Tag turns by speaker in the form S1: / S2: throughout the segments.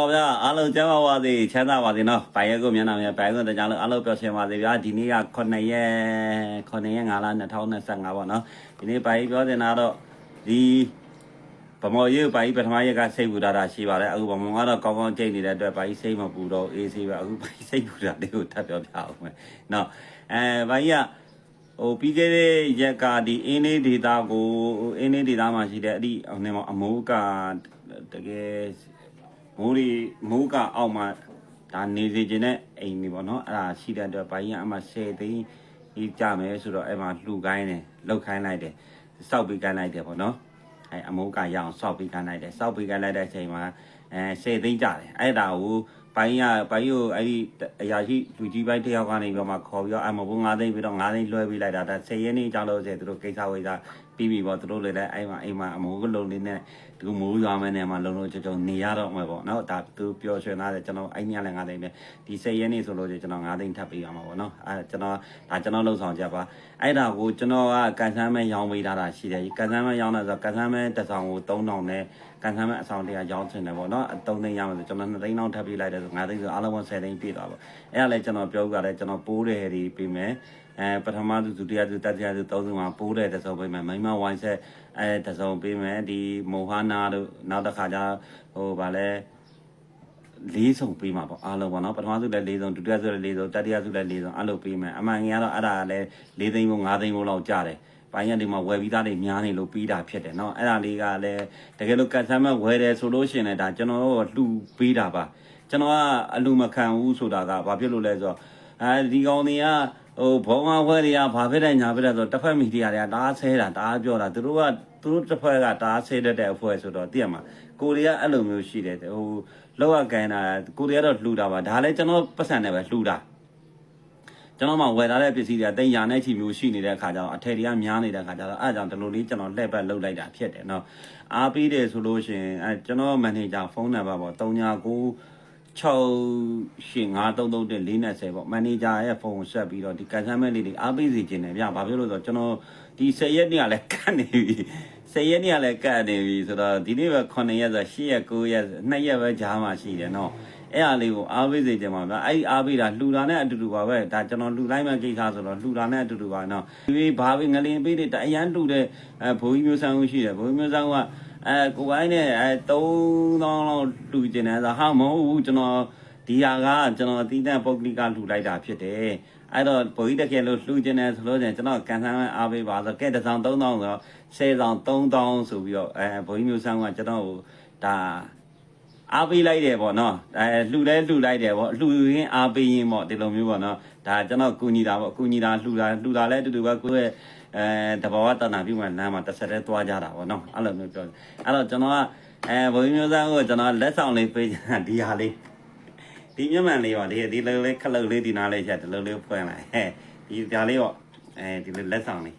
S1: ဟောဗျာအားလုံးကျမ်းပါပါစေချမ်းသာပါစေနော်။ပိုင်ရက်ကိုမျက်နှာမြပိုင်ကိုတရားလုံးအားလုံးပျော်ရွှင်ပါစေဗျာ။ဒီနေ့က9ရက်9ရက်5လ2025ပေါ့နော်။ဒီနေ့ပိုင်ပြောနေတာတော့ဒီဗမော်ရေးပိုင်ပထမရက်ကစိတ်ပူတာတာရှိပါတယ်။အခုဗမော်ကတော့ကောင်းကောင်းကြိတ်နေတဲ့အတွက်ပိုင်စိတ်မပူတော့အေးဆေးပဲအခုပိုင်စိတ်ပူတာလေးကိုထပ်ပြောပြအောင်မယ်။နော်အဲပိုင်ကဟိုပြီးခဲ့တဲ့ရက်ကဒီအင်းလေးဒေတာကိုအင်းလေးဒေတာမှာရှိတဲ့အဲ့ဒီဟိုနေမှာအမိုးကတကယ် မိုးရီမိုးကအောက်မှာဒါနေစေခြင်းနဲ့အိမ်နေပေါ့နော်အဲ့ဒါရှိတဲ့အတွက်ဘိုင်းကအမှ10သိန်းကြီးကြမယ်ဆိုတော့အဲ့မှာလှူခိုင်းတယ်လှုပ်ခိုင်းလိုက်တယ်စောက်ပေးခိုင်းလိုက်တယ်ပေါ့နော်အဲ့အမိုးကရအောင်စောက်ပေးခိုင်းလိုက်တယ်စောက်ပေးခိုင်းလိုက်တဲ့အချိန်မှာအဲ10သိန်းကြတယ်အဲ့ဒါကိုဘိုင်းကဘိုင်းကိုအဲ့ဒီအရာရှိလူကြီးပိုင်းတယောက်ကနေပြီးတော့မှခေါ်ပြီးတော့အမဘုံ9သိန်းပြီးတော့9သိန်းလွှဲပေးလိုက်တာဒါ10ရက်နေ့ကြောင်းလို့ဆိုသူတို့ကိစ္စဝိစာပြီးပြီပေါ့သူတို့လည်းအဲ့မှာအိမ်မှာအမိုးကလုံးလေးနဲ့ဒီမိုးရွာမဲနဲ့မှလုံးလုံးကြုံကြုံနေရတော့မှာပေါ့နော်ဒါသူပျော်ရွှင်လာတယ်ကျွန်တော်အဲ့ညလည်း9သိန်းပဲဒီ10ရက်နေ့ဆိုလို့ကျွန်တော်9သိန်းထပ်ပေးရမှာပေါ့နော်အဲ့ကျွန်တော်ဒါကျွန်တော်လှုပ်ဆောင်ချက်ပါအဲ့ဒါကိုကျွန်တော်ကကန်ဆန်းမဲရောင်းပေးထားတာရှိတယ်ကန်ဆန်းမဲရောင်းတာဆိုကန်ဆန်းမဲတစ်ဆောင်ကို3000နဲ့ကန်ဆန်းမဲအဆောင်တရားရောင်းချင်တယ်ပေါ့နော်3သိန်းရမှာဆိုကျွန်တော်2သိန်းလောက်ထပ်ပေးလိုက်တယ်ဆို9သိန်းဆိုအားလုံး10သိန်းပြည့်သွားပေါ့အဲ့ဒါလည်းကျွန်တော်ပြောကြတယ်ကျွန်တော်ပိုးတယ်ဟဲ့ဒီပေးမယ် အဲပထမသူဒုတိယသူတတိယသူသုံးစုမှာပိုးတဲ့တစ်စုံပေးမယ်မိမဝိုင်းဆက်အဲတစ်စုံပေးမယ်ဒီမောဟနာတို့နောက်တစ်ခါကျဟိုဗာလဲလေးစုံပေးမှာပေါ့အားလုံးပေါ့နော်ပထမစုလည်းလေးစုံဒုတိယစုလည်းလေးစုံတတိယစုလည်းလေးစုံအဲ့လိုပေးမယ်အမှန်ကြီးကတော့အဲ့ဒါလည်း၄သိန်းဘုံ၅သိန်းဘုံလောက်ကြတယ်ပိုင်းရဒီမှာဝယ်ပြီးသားတွေများနေလို့ပြီးတာဖြစ်တယ်เนาะအဲ့ဒါလေးကလည်းတကယ်လို့ကတ်ဆမ်းမဲ့ဝယ်တယ်ဆိုလို့ရှိရင်လည်းဒါကျွန်တော်တို့လှူပေးတာပါကျွန်တော်ကအလူမခံဘူးဆိုတာကဘာဖြစ်လို့လဲဆိုတော့အဲဒီကောင်တွေက ဟိုဘုံအဝဲတွေကဘာဖြစ်တယ်ညာဖြစ်တယ်ဆိုတစ်ဖက်မီဒီယာတွေကတအားဆဲတာတအားပြောတာသူတို့ကသူတို့တစ်ဖက်ကတအားဆဲတတ်တဲ့အဖွဲ့ဆိုတော့သိရမှာကိုရီးယားအဲ့လိုမျိုးရှိတယ်ဟိုလောက်အကန်တာကိုရီးယားတော့လှူတာပါဒါလည်းကျွန်တော်ပတ်စံနဲ့ပဲလှူတာကျွန်တော်မှဝယ်ထားတဲ့ပစ္စည်းတွေကတင်ညာနဲ့ချီမျိုးရှိနေတဲ့အခါကျတော့အထယ်တွေကများနေတဲ့အခါကျတော့အဲအကြောင်းဒီလိုလေးကျွန်တော်လှည့်ပတ်လုပ်လိုက်တာဖြစ်တယ်နော်အားပေးတယ်ဆိုလို့ရှင်အဲကျွန်တော်မန်နေဂျာဖုန်းနံပါတ်ပေါ့39 65333ပေါ့မန်နေဂျာရဲ့ဖုန်းကိုဆက်ပြီးတော့ဒီကန်ဆယ်မဲ့လေးတွေအားပေးစီခြင်းတယ်ဗျဘာဖြစ်လို့လဲဆိုတော့ကျွန်တော်ဒီ10ရက်နေ့ကလည်းကတ်နေပြီ10ရက်နေ့ကလည်းကတ်နေပြီဆိုတော့ဒီနေ့ပဲ9ရက်ဆို10ရက်9ရက်2ရက်ပဲကြားမှာရှိတယ်နော်အဲ့အားလေးကိုအားပေးစေချင်ပါဗျအဲ့ဒီအားပေးတာလှူတာနဲ့အတူတူပါပဲဒါကျွန်တော်လှူလိုက်မှကိစ္စဆိုတော့လှူတာနဲ့အတူတူပါနော်ဒီဘာပဲငလင်ပေးတဲ့တအရန်လှူတဲ့အဲဘိုးကြီးမျိုးဆန်းဦးရှိတယ်ဘိုးကြီးမျိုးဆန်းဦးကအဲကိုပိုင်းနဲ့အဲ3000လောက်လှူကျင်တယ်ဆိုဟာမဟုတ်ဘူးကျွန်တော်ဒီဟာကကျွန်တော်အတိအကျပုဂ္ဂလိကလှူလိုက်တာဖြစ်တယ်အဲ့တော့ဘိုးကြီးတကယ်လို့လှူကျင်တယ်ဆိုလို့ကျွန်တော်ကန်ဆန်းအားပေးပါဆိုကဲတစ်ဆောင်3000ဆိုတော့10ဆောင်3000ဆိုပြီးတော့အဲဘိုးကြီးမျိုးဆန်းကကျွန်တော်ကိုဒါ အားပေးလိုက်တယ်ပေါ့နော်အဲလှူလဲလှူလိုက်တယ်ပေါ့လှူရင်းအားပေးရင်းပေါ့ဒီလိုမျိုးပေါ့နော်ဒါကျွန်တော်ကူညီတာပေါ့ကူညီတာလှူတာလှူတာလဲအတူတူပဲကိုယ့်ရဲ့အဲတဘာဝတဏ္ဍာပြုမှလမ်းမှာတစ်ဆက်တည်းသွားကြတာပေါ့နော်အဲ့လိုမျိုးပြောအဲ့တော့ကျွန်တော်ကအဲဘိုးမျိုးသားကိုကျွန်တော်လက်ဆောင်လေးပေးချင်တာဒီဟာလေးဒီမျက်မှန်လေးပါဒီဒီလိုလေးခလုတ်လေးဒီနားလေးချက်ဒီလိုလေးဖွင့်လိုက်ဟဲ့ဒီဒါလေးပေါ့အဲဒီလိုလက်ဆောင်လေး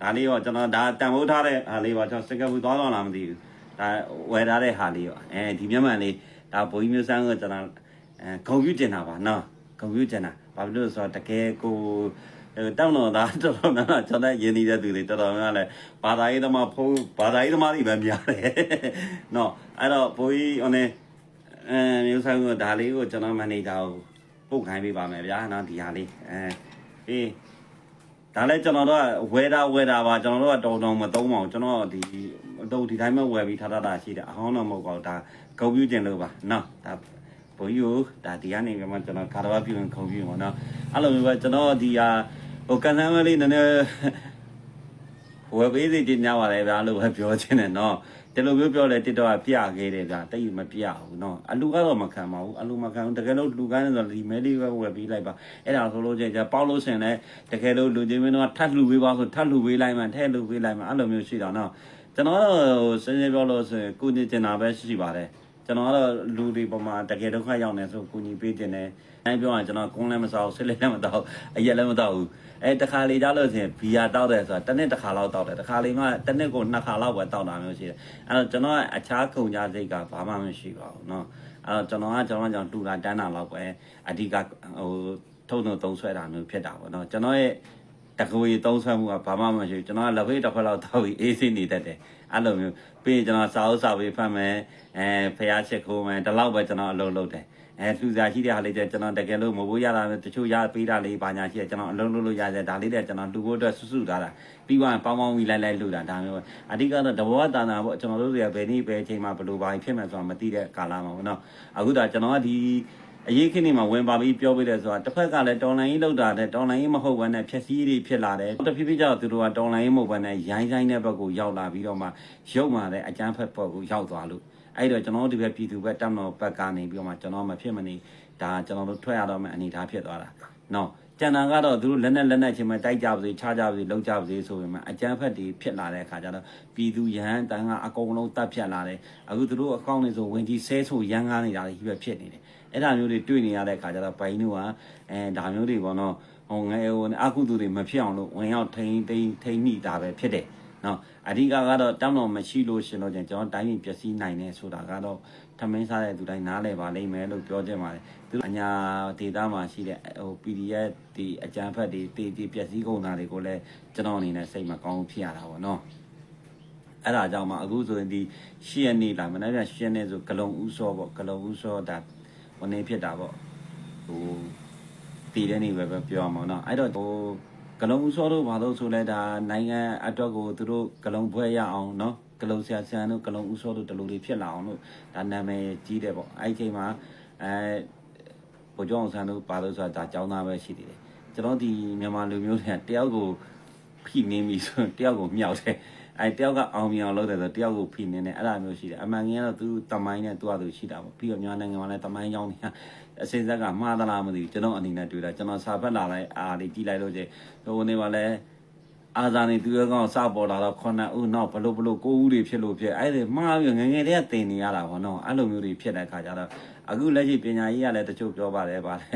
S1: ဒါလေးတော့ကျွန်တော်ဒါတန်ဖိုးထားတဲ့ဟာလေးပါကျွန်တော်စကဘူးသွားတော့လားမသိဘူး ဒါဝယ်ထားတဲ့ဟာလေးပေါ့အဲဒီမျက်မှန်လေးဒါဘိုးမျိုးသားကိုကျွန်တော်အဲဂုံပြူတင်တာပါနော်ဂုံပြူတင်တာဘာဖြစ်လို့လဲဆိုတော့တကယ်ကိုတောင်းတော့သားတော်တော်များများကျွန်တော်ရင်းနေတဲ့သူတွေတော်တော်များများလဲဘာသာရေးသမားဖုန်းဘာသာရေးသမားတွေပဲများတယ်။နော်အဲ့တော့ဘိုးကြီးဟိုနေအဲမျိုးဆိုင်ကဒါလေးကိုကျွန်တော်မန်နေဂျာကိုပုတ်ခိုင်းပေးပါမယ်ဗျာနော်ဒီဟာလေးအဲအေးဒါလည်းကျွန်တော်တို့ကဝယ်တာဝယ်တာပါကျွန်တော်တို့ကတော်တော်မသုံးပါဘူးကျွန်တော်ဒီ တော့ဒီတိုင်းပဲဝယ်ပြီးထားတာရှိတယ်အဟောင်းတော့မဟုတ်ပါဘူးဒါဂုံပြူကျင်လို့ပါနော်ဒါဘိုးကြီးကိုဒါဒီကနေမှကျွန်တော်ကာရဝပြုရင်ခုံပြူပါနော်အဲ့လိုမျိုးပဲကျွန်တော်ဒီဟာဟိုကန်ဆန်းမလေးနည်းနည်းဝယ်ပေးစီခြင်းများပါလေဗျာလို့ပဲပြောချင်တယ်နော်ဒီလိုမျိုးပြောလဲတစ်တော့ပြခဲ့တယ်ဗျာတိတ်မပြဘူးနော်အလူကတော့မခံပါဘူးအလူမခံဘူးတကယ်လို့လူကန်းဆိုဒီမဲလေးပဲဝယ်ပေးလိုက်ပါအဲ့ဒါဆိုလို့ချင်းပေါက်လို့ရှင်လဲတကယ်လို့လူချင်းမင်းတို့ကထပ်လှူပေးပါဆိုထပ်လှူပေးလိုက်မှထဲလှူပေးလိုက်မှအဲ့လိုမျိုးရှိတော့နော် ကျွန်တော်တော့စနေပြောလို့ဆိုရင်ကိုနေကျင်တာပဲရှိပါတယ်ကျွန်တော်ကတော့လူတွေပေါ်မှာတကယ်ဒုက္ခရောက်နေဆိုကိုညီပေးတင်တယ်။အဲပြောရင်ကျွန်တော်ကုန်းလည်းမစားဘူးဆစ်လည်းမတောက်အရက်လည်းမတောက်ဘူး။အဲတခါလေကြားလို့ဆိုရင်ဘီယာတောက်တယ်ဆိုတာတစ်နှစ်တစ်ခါလောက်တောက်တယ်။တစ်ခါလေမှတစ်နှစ်ကိုနှစ်ခါလောက်ပဲတောက်တာမျိုးရှိတယ်။အဲတော့ကျွန်တော်အခြားကုန်ကြစိတ်ကဘာမှမရှိပါဘူးเนาะ။အဲတော့ကျွန်တော်ကကျွန်တော်ကြောင့်တူတာတန်းတာလောက်ပဲအဓိကဟိုထုံထုံသုံးဆွဲတာမျိုးဖြစ်တာပေါ့เนาะ။ကျွန်တော်ရဲ့ တကွေသုံးဆွဲမှုကဘာမှမရှိဘူးကျွန်တော်ကလက်ဖေးတစ်ဖက်လောက်တောက်ပြီးအေးစိနေတတ်တယ်အဲ့လိုမျိုးပြီးရင်ကျွန်တော်စာအုပ်စာပေဖတ်မယ်အဲဖျားချက်ခိုးမယ်ဒီလောက်ပဲကျွန်တော်အလုပ်လုပ်တယ်အဲလူစားရှိတဲ့ဟာလေးတွေကျွန်တော်တကယ်လို့မဖို့ရတာတချို့ရပေးတာလေးပါညာရှိတယ်ကျွန်တော်အလုပ်လုပ်လို့ရတယ်ဒါလေးတွေကျွန်တော်လူဖို့အတွက်စွစုထားတာပြီးသွားရင်ပေါင်းပေါင်းပြီးလိုက်လိုက်လှူတာဒါမျိုးပဲအဓိကတော့တဘောတာနာပေါ့ကျွန်တော်တို့တွေကဘယ်နည်းဘယ်အချိန်မှာဘယ်လိုပါဖြစ်မယ်ဆိုတာမသိတဲ့ကာလမှာပေါ့နော်အခုဒါကျွန်တော်ကဒီ အရေးခင်းနေမှာဝင်ပါပြီးပြောပြတယ်ဆိုတာတစ်ဖက်ကလည်းတော်လိုင်းကြီးလောက်တာတဲ့တော်လိုင်းကြီးမဟုတ်ဘဲနဲ့ဖြက်စီးတွေဖြစ်လာတယ်တဖြည်းဖြည်းကြောက်သူတို့ကတော်လိုင်းကြီးမဟုတ်ဘဲနဲ့ရိုင်းဆိုင်တဲ့ဘက်ကိုရောက်လာပြီးတော့မှရုပ်မာတဲ့အကျန်းဖက်ဘက်ကိုရောက်သွားလို့အဲ့တော့ကျွန်တော်တို့ဒီဘက်ပြည်သူဘက်တက်မတော်ဘက်ကနေပြီးတော့မှကျွန်တော်မဖြစ်မနေဒါကျွန်တော်တို့ထွက်ရတော့မှအနေထားဖြစ်သွားတာနော်ကျန်တာကတော့သူတို့လက်နဲ့လက်နဲ့ချင်းမတိုက်ကြပါစေခြားကြပါစေလောက်ကြပါစေဆိုပေမဲ့အကျန်းဖက်တွေဖြစ်လာတဲ့အခါကျတော့ပြည်သူရဟန်းတန်းကအကုန်လုံးတပ်ဖြတ်လာတယ်အခုသူတို့အကောင့်တွေဆိုဝင်ကြီးဆဲဆိုရမ်းကားနေတာကြီးပဲဖြစ်နေတယ် အဲ့ဒါမျိုးတွေတွေ့နေရတဲ့အခါကျတော့ဘိုင်းတို့ကအဲဒါမျိုးတွေပေါ့နော်ဟိုငယ်ဟိုအကုသူတွေမဖြစ်အောင်လို့ဝင်ရောက်ထိန်းထိန်းထိန်းမိတာပဲဖြစ်တယ်နော်အဓိကကတော့တမ်းတော်မရှိလို့ရှင်လို့ချင်းကျွန်တော်တိုင်းပြည်ပျက်စီးနိုင်တယ်ဆိုတာကတော့ထမင်းစားတဲ့သူတိုင်းနားလည်ပါလိမ့်မယ်လို့ပြောချင်ပါတယ်သူအညာဒေတာမှာရှိတဲ့ဟို PDF ဒီအကြံဖက်တွေတေးတီပျက်စီးကုန်တာတွေကိုလည်းကျွန်တော်အနေနဲ့စိတ်မကောင်းဖြစ်ရတာပေါ့နော်အဲ့ဒါကြောင့်မှအခုဆိုရင်ဒီရှစ်ရက်နေ့လာမနေ့ကရှစ်ရက်နေ့ဆိုဂလုံဥစောပေါ့ဂလုံဥစောဒါ ဝန်နေဖြစ်တာပေါ့ဟိုတည်တဲ့နေ့ပဲပဲပြောအောင်ပေါ့နော်အဲ့တော့ဟိုဂလုံဥစောတို့ဘာလို့ဆိုလဲဒါနိုင်ငံအတွက်ကိုသူတို့ဂလုံဘွဲရအောင်နော်ဂလုံဆရာဆရာတို့ဂလုံဥစောတို့တလူတွေဖြစ်လာအောင်လို့ဒါနာမည်ကြီးတယ်ပေါ့အဲ့ဒီအချိန်မှာအဲဗိုလ်ချုပ်အောင်ဆန်းတို့ပါလို့ဆိုတာဒါចောင်းသားပဲရှိသေးတယ်ကျွန်တော်ဒီမြန်မာလူမျိုးတွေကတယောက်ကိုဖိနေပြီဆိုတယောက်ကိုမြောက်တယ် အဲတယောက်ကအောင်မြင်အောင်လုပ်တယ်ဆိုတယောက်ကိုဖိနေတယ်အဲ့ဒါမျိုးရှိတယ်အမှန်ကြီးကတော့သူတမိုင်းနဲ့သူ့အတူရှိတာပေါ့ပြီးတော့မြန်မာနိုင်ငံမှာလည်းတမိုင်းကြောင်းတွေအစင်းဆက်ကမှားသလားမသိဘူးကျွန်တော်အနေနဲ့တွေ့တာကျွန်တော်စာဖတ်လာလိုက်အားလေးကြည့်လိုက်လို့ချင်းဟိုနေပါလဲအာဇာနေသူရကောင်စပေါ်လာတော့ခုနဦးနောက်ဘလို့ဘလို့ကိုဦးတွေဖြစ်လို့ဖြစ်အဲ့ဒီမှားပြီးငငယ်တည်းကတင်နေရတာပေါ့နော်အဲ့လိုမျိုးတွေဖြစ်တဲ့ခါကျတော့အခုလက်ရှိပညာရေးကလည်းတချို့ပြောပါတယ်ဗာလဲ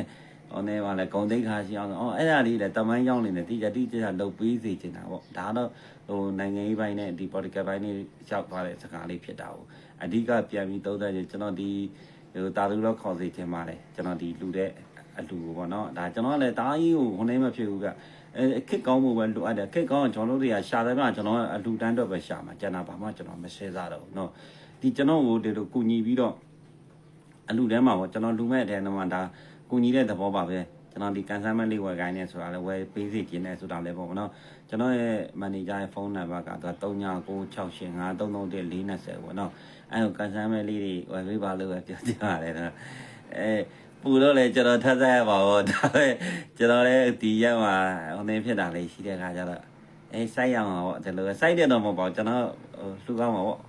S1: ဟိုနေပါလဲဂုံတိတ်ခါရှိအောင်အော်အဲ့ဒါလေးလည်းတမိုင်းကြောင်းနေတယ်တိကျတိကျလုတ်ပေးစေချင်တာပေါ့ဒါတော့ဟိုနိုင်ငံရေးပိုင်းနဲ့ဒီ political ဘိုင်းနဲ့ရောက်သွားတဲ့စကားလေးဖြစ်တာကိုအဓိကပြန်ပြီးသုံးသပ်ချင်ကျွန်တော်ဒီဟိုတာလူတော့ခေါ်စေချင်ပါတယ်ကျွန်တော်ဒီလူတဲ့အလူကိုပေါ့နော်ဒါကျွန်တော်ကလည်းတားကြီးကိုဟိုနေမဖြစ်ဘူးကအဲခစ်ကောင်းမှုပဲလိုအပ်တယ်ခစ်ကောင်းကျွန်တော်တို့တွေကရှာတယ်ကကျွန်တော်အလူတန်းတော့ပဲရှာမှာကျန်တာဘာမှကျွန်တော်မရှင်းစားတော့ဘူးเนาะဒီကျွန်တော်ကိုဒီလိုကူညီပြီးတော့အလူထဲမှာပေါ့ကျွန်တော်လူမဲ့တဲ့နေမှာဒါ ကူညီတဲ့သဘောပါပဲကျွန်တော်ဒီကန်ဆယ်မလေးဝယ်ခိုင်းနေဆိုတာလည်းဝယ်ပေးစီခြင်းနဲ့ဆိုတာလည်းပေါ့နော်ကျွန်တော်ရဲ့မန်နေဂျာရဲ့ဖုန်းနံပါတ်ကတော့399685331420ပေါ့နော်အဲဟိုကန်ဆယ်မလေးတွေဝယ်ပေးပါလို့ပဲပြောကြရတယ်နော်အဲပူတော့လေကျွန်တော်ထပ်ဆက်ရပါဘောဒါပဲကျွန်တော်လည်းဒီရက်မှာဟိုနေဖြစ်တာလေးရှိတဲ့ခါကျတော့အဲစိုက်ရအောင်ပေါ့ဒီလိုစိုက်တယ်တော့မဟုတ်ပါဘူးကျွန်တော်ဟိုလှူကောင်းမှာပေါ့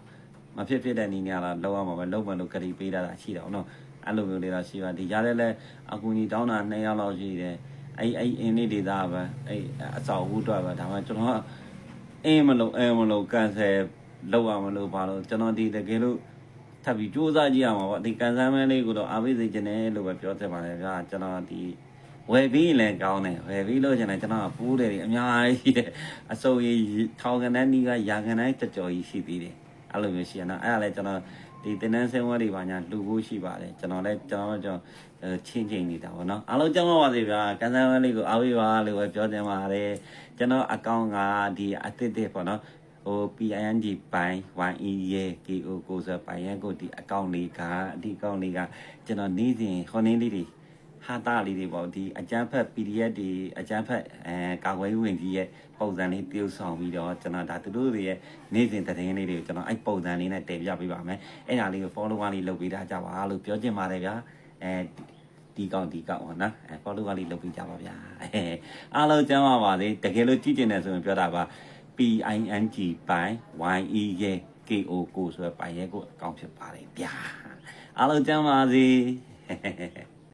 S1: မဖြစ်ဖြစ်တဲ့နီးနေရတာလောက်အောင်ပါပဲလောက်မှလို့ခရီးပေးတာရှိတာနော် အဲ့လိုမျိုးလေးတော့ရှိပါဒီကြားထဲလဲအကူကြီးတောင်းတာ2ယောက်လောက်ရှိတယ်အဲ့အဲ့အင်းလေးဒေတာပဲအဲ့အစောက်ဝူတော့ပဲဒါမှကျွန်တော်အင်းမလို့အင်းမလို့ကန်ဆယ်လောက်အောင်မလို့ပါလို့ကျွန်တော်ဒီတကယ်လို့ထပ်ပြီးစူးစမ်းကြည့်ရမှာပေါ့ဒီကန်ဆယ်မဲလေးကိုတော့အားပေးစေချင်တယ်လို့ပဲပြောချင်ပါတယ်ဗျာကျွန်တော်ဒီဝယ်ပြီးလည်းကောင်းတယ်ဝယ်ပြီးလို့ကျင်တယ်ကျွန်တော်ကပိုးတယ်အများကြီးတယ်အစုံကြီးထောင်ကနေနီးကရာခဏတိုင်းကြော်ကြော်ကြီးရှိသေးတယ်အဲ့လိုမျိုးရှိရနော်အဲ့ဒါလည်းကျွန်တော်ဒီတင်းနှန်းဆင်းဝဲတွေပါညာလှူဖို့ရှိပါတယ်ကျွန်တော်လည်းကျွန်တော်ကျွန်တော်ချင်းချင်းနေတာပေါ့နော်အားလုံးကြောင်းပါပါစေဗျာကန်ဆယ်ဝဲလေးကိုအားပေးပါလို့ပဲပြောတင်ပါတယ်ကျွန်တော်အကောင့်ကဒီအသစ်တစ်ပေါ့နော်ဟို PING ပိုင်း YE ရဲ့ KO ကိုဆိုပိုင်းရဲ့ကိုဒီအကောင့်လေးကဒီအကောင့်လေးကကျွန်တော်နေ့စဉ်ခေါင်းင်းလေးတွေ ဟာတာလေးတွေပေါ့ဒီအကျန်းဖက် PDF တွေအကျန်းဖက်အဲကာကွယ်ရေးဝင်ကြီးရဲ့ပုံစံလေးပြုဆောင်ပြီးတော့ကျွန်တော်ဒါသူတို့တွေရဲ့နေ့စဉ်သတင်းလေးတွေကိုကျွန်တော်အဲ့ပုံစံလေးနဲ့တင်ပြပေးပါမယ်အဲ့ဒါလေးကို follow လေးလုပ်ပေးထားကြပါလို့ပြောချင်ပါတယ်ဗျာအဲဒီကောက်ဒီကောက်ပါနော်အဲ follow လေးလုပ်ပေးကြပါဗျာအဲအားလုံးကျမ်းပါပါစေတကယ်လို့ကြည့်ကျင်တယ်ဆိုရင်ပြောတာပါ PING ပိုင်း YE ရဲ့ KO ကိုဆိုတဲ့ပိုင်းရဲ့ကိုအကောင့်ဖြစ်ပါတယ်ဗျာအားလုံးကျမ်းပါစေ